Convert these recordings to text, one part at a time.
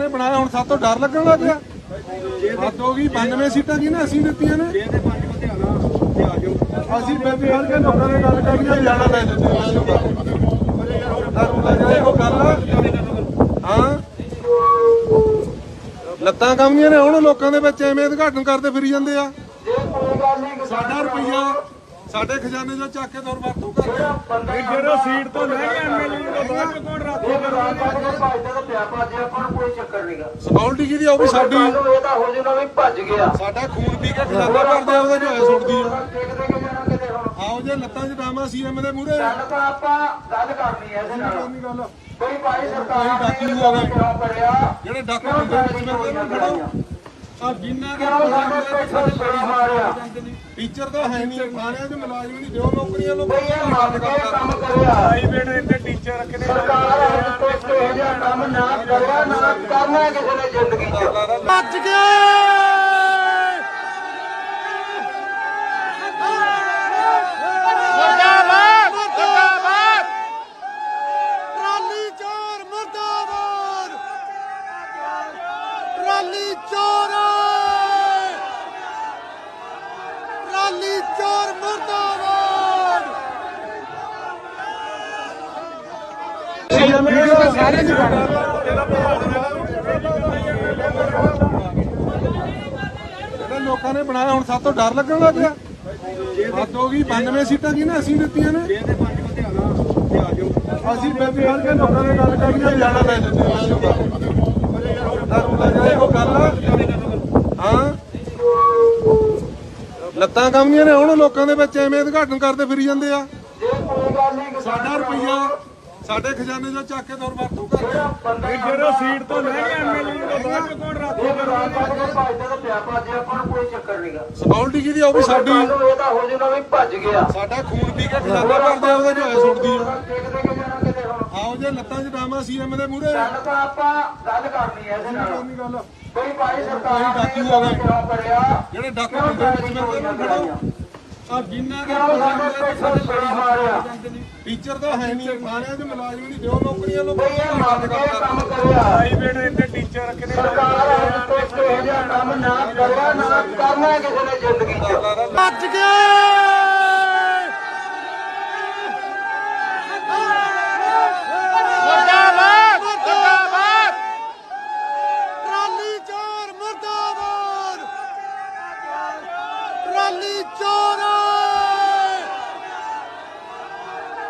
ਨੇ ਬਣਾਇਆ, ਹੁਣ ਸਾਤੋਂ ਡਰ ਲੱਗਣ ਲੱਗ ਗਿਆ। ਹੱਦ ਹੋ ਗਈ 92 ਸੀਟਾਂ ਕੀ ਨੇ ਅਸੀਂ ਦਿੱਤੀਆਂ ਨੇ। ਜੇ ਤੇ ਪੰਜ ਬੰਦੇ ਤੇ ਆ ਜਾਓ ਅਸੀਂ ਬੇਬੀ ਹਰ ਕੇ ਲੋਕਾਂ ਨੇ ਗੱਲ ਕਰਨੀ ਜਾਣਾ ਲੈ ਦਿੰਦੇ ਉਹ ਗੱਲ ਹਾਂ। ਲੱਤਾਂ ਕੰਮੀਆਂ ਨੇ, ਹੁਣ ਲੋਕਾਂ ਦੇ ਵਿੱਚ ਐਵੇਂ ਉਦਘਾਟਨ ਕਰਦੇ ਫਿਰੀ ਜਾਂਦੇ ਆ। ਸਾਡਾ ਰੁਪਈਆ ਸਾਡੇ ਖਜ਼ਾਨੇ ਚੋਂ ਚੱਕ ਕੇ ਦੌਰ ਵਰਤੋਂ ਕਰਦੇ ਜਿਹੜਾ ਸੀਟ ਤੋਂ ਲੈ ਕੇ ਐਮਐਲਏ ਨੂੰ ਬਾਅਦ ਚ ਕੌਣ ਰਾਖੀ ਸਕਿਉਰਟੀ ਕੀ ਦੀ ਆ, ਉਹ ਵੀ ਸਾਡੀ ਇਹਦਾ ਹੋ ਜੂਗਾ ਵੀ ਭੱਜ ਗਿਆ। ਸਾਡਾ ਖੂਨ ਪੀ ਕੇ ਖਜ਼ਾਨਾ ਭਰਦੇ ਆ ਉਹਦੇ ਜੋ ਐ ਸੁੱਟਦੀ ਆ। ਆਓ ਜੇ ਲੱਤਾਂ 'ਚ ਡਾਮਾ ਸੀਐਮ ਦੇ ਮੂਹਰੇ। ਗੱਲ ਤਾਂ ਆਪਾਂ ਗੱਲ ਕਰਨੀ ਹੈ ਇਹਦੇ ਨਾਲ। ਨਹੀਂ ਗੱਲ ਕੋਈ ਭਾਈ ਸਰਕਾਰ ਨੇ ਜਿਹੜੇ ਡਾਕੂ ਹੁੰਦੇ ਨੇ ਪੁੱਛਦੇ ਨੇ ਖੜੋ ਆ ਜਿੰਨਾ ਦੇ ਟੀਚਰ ਤਾਂ ਹੈ ਨਹੀਂ ਮੁਲਾਜ਼ਮ ਨਹੀਂ ਦਿਓ ਨੌਕਰੀਆਂ ਲੋ ਬਈ ਇਹ ਮੰਨ ਕੇ ਕੰਮ ਕਰਿਆ। ਪ੍ਰਾਈਵੇਟ ਇੱਥੇ ਟੀਚਰ ਰੱਖਦੇ ਸਰਕਾਰ ਅੱਜ ਤੋਂ ਕਿਸੇ ਜਿਹਾ ਕੰਮ ਨਾ ਕਰਿਆ ਨਾ ਕਰਨਾ ਕਿਸੇ ਨੇ ਜ਼ਿੰਦਗੀ 'ਚ। ਮੱਚ ਗਏ ਮੁਰਦਾਬਾਦ ਮੁਰਦਾਬਾਦ ਟਰਾਲੀ ਚੋਰ ਮੁਰਦਾਬਾਦ ਟਰਾਲੀ ਚੋਰ ਟਰਾਲੀ ਚੋਰ ਮੁਰਦਾਬਾਦ ਸਾਰੇ ਨਹੀਂ ਜਿਹੜੇ ਲੋਕਾਂ ਨੇ ਬਣਾਇਆ, ਹੁਣ ਸਾਤੋਂ ਡਰ ਲੱਗਣ ਲੱਗ ਗਿਆ। ਹੱਦ ਹੋ ਗਈ 92 ਸੀਟਾਂ ਕੀ ਨਾ ਅਸੀਂ ਦਿੱਤੀਆਂ ਨੇ। ਅਸੀਂ ਬੇਬੀ ਹਰ ਕੇ ਲੋਕਾਂ ਨੇ ਗੱਲ ਕਰਨੀ ਆ, ਜਾਣਾ ਲੈ ਦਿੰਦੇ ਆ ਉਹ ਗੱਲ ਆ। ਹਾਂ ਲੱਤਾਂ ਕੰਮੀਆਂ ਨੇ ਹੁਣ ਲੋਕਾਂ ਦੇ ਵਿੱਚ ਐਵੇਂ ਉਦਘਾਟਨ ਕਰਦੇ ਫਿਰੀ ਜਾਂਦੇ ਆ। ਸਾਡਾ ਰੁਪਈਆ ਸਾਡੇ ਖਜ਼ਾਨੇ ਚੋਂ ਚੱਕ ਕੇ ਦੌਰ ਵਰਤੋਂ ਕਰਦੇ ਜਿਹੜਾ ਸੀਟ ਤੋਂ ਲੈ ਕੇ ਐਮਐਲਏ ਨੂੰ ਬਾਅਦ ਚ ਕੌਣ ਰਾਖੀ ਭੱਜਦਾ ਤਾਂ ਪਿਆ ਭੱਜਿਆ ਆਪਾਂ ਨੂੰ ਕੋਈ ਚੱਕਰ ਨਹੀਂਗਾ ਸਕਿਉਰਟੀ ਕੀ ਦੀ ਆ, ਉਹ ਵੀ ਸਾਡੀ ਇਹਦਾ ਹੋ ਜੂਗਾ ਵੀ ਭੱਜ ਗਿਆ। ਸਾਡਾ ਖੂਨ ਪੀ ਕੇ ਖਜ਼ਾਨਾ ਭਰਦੇ ਆ ਉਹਦੇ ਜੋ ਐ ਸੁੱਟਦੀ ਆ। ਆਓ ਜੇ ਲੱਤਾਂ 'ਚ ਡਾਮਾ ਸੀਐਮ ਦੇ ਮੂਹਰੇ। ਗੱਲ ਤਾਂ ਆਪਾਂ ਗੱਲ ਕਰਨੀ ਹੈ ਇਹਦੇ ਨਾਲ ਨਹੀਂ। ਗੱਲ ਕੋਈ ਭਾਈ ਸਰਕਾਰ ਨੇ ਡਾਕੂ ਆ ਗਏ। ਕਿਉਂ ਪੜਿਆ ਜਿਹੜੇ ਡਾਕੂ ਖੜੋ ਆ ਜਿੰਨਾ ਦੇ ਸਾਡੇ ਛੁਰੀ ਮਾਰਿਆ? ਟੀਚਰ ਤਾਂ ਹੈ ਨਹੀਂ ਥਾਣਿਆਂ 'ਚ ਮੁਲਾਜ਼ਮ ਨਹੀਂ ਦਿਓ ਨੌਕਰੀਆਂ ਲੋ ਬਈ ਇਹ ਮੰਨ ਕੇ ਕੰਮ ਕਰਿਆ। ਪ੍ਰਾਈਵੇਟ ਇੱਥੇ ਟੀਚਰ ਰੱਖਦੇ ਸਰਕਾਰ ਤੋਂ ਕਿਸੇ ਜਿਹਾ ਕੰਮ ਨਾ ਕਰਿਆ ਨਾ ਕਰਨਾ ਕਿਸੇ ਨੇ ਜ਼ਿੰਦਗੀ 'ਚ। ਮੱਚ ਗਏ ਮੁਰਦਾਬਾਦ ਮੁਰਦਾਬਾਦ ਟਰਾਲੀ ਚੋਰ ਮੁਰਦਾਬਾਦ ਟਰਾਲੀ ਚੋਰ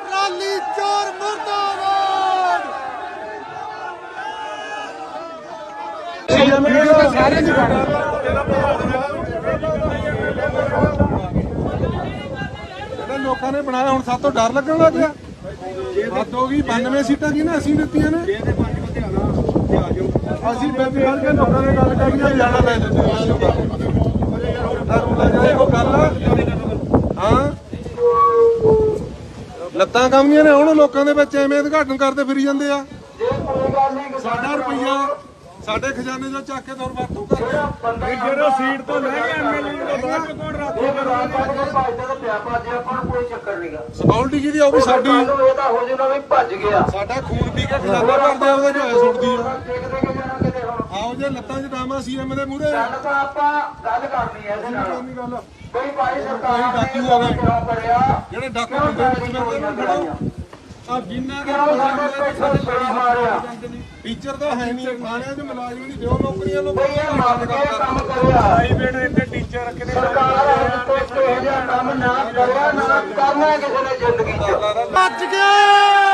ਟਰਾਲੀ ਚੋਰ ਮੁਰਦਾਬਾਦ। ਸਾਰੇ ਨਹੀਂ ਲੋਕਾਂ ਨੇ ਬਣਾਇਆ, ਹੁਣ ਸਾਤੋਂ ਡਰ ਲੱਗਣ ਲੱਗ ਗਿਆ। ਹੱਦ ਹੋ ਗਈ 92 ਸੀਟਾਂ ਕੀ ਨੇ ਅਸੀਂ ਦਿੱਤੀਆਂ ਨੇ। ਅਸੀਂ ਬੇਬੀ ਹਰ ਕੇ ਲੋਕਾਂ ਨੇ ਗੱਲ ਕਰਨੀ ਜਾਣਾ ਲੈ ਦਿੰਦੇ ਆ ਉਹ ਗੱਲ ਆ। ਹਾਂ ਲੱਤਾਂ ਕੰਮੀਆਂ ਨੇ ਹੁਣ ਲੋਕਾਂ ਦੇ ਵਿੱਚ ਐਵੇਂ ਉਦਘਾਟਨ ਕਰਦੇ ਫਿਰੀ ਜਾਂਦੇ ਆ। ਸਾਡਾ ਰੁਪਈਆ ਸਾਡੇ ਖਜ਼ਾਨੇ ਚੋਂ ਚੱਕ ਕੇ ਦੌਰ ਵਰਤੋਂ ਕਰਦੇ ਜਿਹੜਾ ਸੀਟ ਤੋਂ ਲੈ ਕੇ ਐਮਐਲਏ ਨੂੰ ਬਾਅਦ ਚ ਕੌਣ ਰਾਖੀ ਭੱਜਦਾ ਤਾਂ ਪਿਆ ਭੱਜਿਆ ਆਪਾਂ ਨੂੰ ਕੋਈ ਚੱਕਰ ਨਹੀਂਗਾ ਸਕਿਉਰਟੀ ਕੀ ਦੀ ਆ, ਉਹ ਵੀ ਸਾਡੀ ਇਹਦਾ ਹੋ ਜੂਗਾ ਵੀ ਭੱਜ ਗਿਆ। ਸਾਡਾ ਖੂਨ ਪੀ ਕੇ ਖਜ਼ਾਨਾ ਭਰਦੇ ਆ ਉਹਦੇ ਜੋ ਐ ਸੁੱਟਦੀ ਆ। ਆਓ ਜੇ ਲੱਤਾਂ 'ਚ ਡਾਮਾ ਸੀਐਮ ਦੇ ਮੂਹਰੇ। ਗੱਲ ਤਾਂ ਆਪਾਂ ਗੱਲ ਕਰਨੀ ਹੈ ਇਹਦੇ ਨਾਲ। ਨਹੀਂ ਗੱਲ। ਕੋਈ ਭਾਈ ਸਰਕਾਰ ਨੇ ਡਾਕੂ ਆ ਗਏ। ਜਿਹੜੇ ਡਾਕੂ ਨੇ ਪੁੱਛਦੇ ਨੇ ਖੜੋ। ਆ ਜਿੰਨਾ ਦੇ ਟੀਚਰ ਤਾਂ ਹੈ ਨਹੀਂ ਥਾਣਿਆਂ 'ਚ ਮੁਲਾਜ਼ਮ ਨਹੀਂ ਦਿਓ ਨੌਕਰੀਆਂ ਲੋ ਬਈ ਇਹ ਮੰਨ ਕੇ ਕੰਮ ਕਰਿਆ। ਪ੍ਰਾਈਵੇਟ ਇੱਥੇ ਟੀਚਰ ਰੱਖਦੇ ਸਰਕਾਰ ਕਿਸੇ ਜਿਹਾ ਕੰਮ ਨਾ ਕਰਿਆ ਨਾ ਕਰਨਾ ਕਿਸੇ ਨੇ ਜ਼ਿੰਦਗੀ 'ਚ। ਮੱਚ ਗਏ